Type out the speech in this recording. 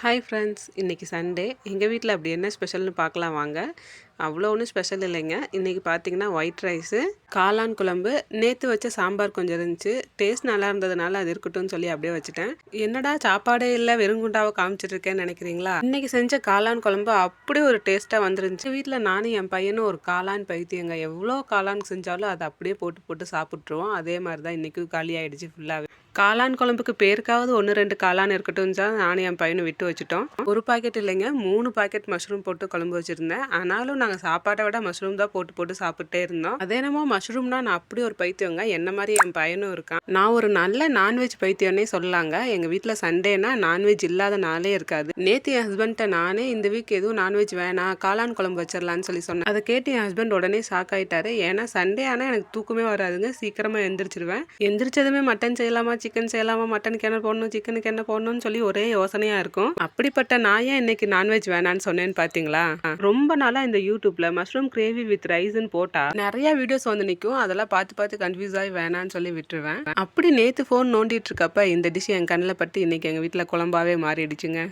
Hi friends இன்றைக்கி Sunday எங்கள் வீட்டில் அப்படி என்ன ஸ்பெஷல்னு பார்க்கலாம் வாங்க. அவ்வளோ ஒன்றும் ஸ்பெஷல் இல்லைங்க. இன்றைக்கி பார்த்தீங்கன்னா ஒயிட் ரைஸு காளான் குழம்பு நேற்று வச்ச சாம்பார் கொஞ்சம் இருந்துச்சு. டேஸ்ட் நல்லா இருந்ததுனால அது இருக்கட்டும்னு சொல்லி அப்படியே வச்சுட்டேன். என்னடா சாப்பாடே இல்லை வெறுங்குண்டாவை காமிச்சிட்ருக்கேன்னு நினைக்கிறீங்களா? இன்றைக்கி செஞ்ச காளான் குழம்பு அப்படி ஒரு டேஸ்ட்டாக வந்துருந்துச்சு. வீட்டில் நானும் என் பையனும் ஒரு காளான் பைத்தியங்க. எவ்வளோ காளான் செஞ்சாலும் அதை அப்படியே போட்டு போட்டு சாப்பிட்ருவோம் அதே மாதிரி தான் இன்றைக்கும் காலி ஆகிடுச்சு ஃபுல்லாகவே காளான் குழம்புக்கு பேருக்காவது ஒன்று ரெண்டு காளான் இருக்கட்டும் தான் நானும் என் பையனும் விட்டு வச்சுட்டோம். ஒரு பாக்கெட் இல்லைங்க மூணு பாக்கெட் மஷ்ரூம் போட்டு குழம்பு வச்சுருந்தேன். ஆனாலும் நாங்கள் சாப்பாட்டை விட மஷ்ரூம் தான் போட்டு போட்டு சாப்பிட்டே இருந்தோம். அதே என்னமோ மஷ்ரூம்னா நான் அப்படி ஒரு பைத்தியங்க. என்ன மாதிரி என் பையனும் இருக்கான். நான் ஒரு நல்ல நான்வெஜ் பைத்தியம்னே சொல்லலாங்க. எங்கள் வீட்டில் சண்டேனா நான்வெஜ் இல்லாத நாளே இருக்காது. நேற்று என் ஹஸ்பண்ட்ட நானே இந்த வீக் எதுவும் நான்வெஜ் வேணாம் காளான் குழம்பு வச்சிடலான்னு சொல்லி சொன்னேன். அதை கேட்டு என் ஹஸ்பண்ட் உடனே ஷாக் ஆயிட்டாரு. ஏன்னா சண்டே ஆனால் எனக்கு தூக்கமே வராதுங்க. சீக்கிரமாக எந்திரிச்சிருவேன். எந்திரிச்சதுமே மட்டன் செய்யலாமா சிக்கன் செய்யலாமா? மட்டனுக்கு என்ன போடணும்? சிக்கனுக்கு என்ன போடணும்னு சொல்லி ஒரே யோசனையாக இருக்கும். அப்படிப்பட்ட நான் ஏன் இன்னைக்கு நான்வெஜ் வேணான்னு சொன்னேன்னு பார்த்தீங்களா ரொம்ப நாளாக இந்த யூடியூப்பில் மஷ்ரூம் கிரேவி வித் ரைஸ்ன்னு போட்டால் நிறையா வீடியோஸ் வந்து நிற்கும் அதெல்லாம் பார்த்து பார்த்து கன்ஃபியூஸ் ஆகி வேணான்னு சொல்லி விட்டுருவேன். அப்படி நேற்று ஃபோன் நோண்டிட்டு இருக்கப்ப இந்த டிஷ் என் கண்ணில் பட்டு இன்னைக்கு எங்கள் வீட்டில் குழம்பாவே மாறிடுச்சுங்க.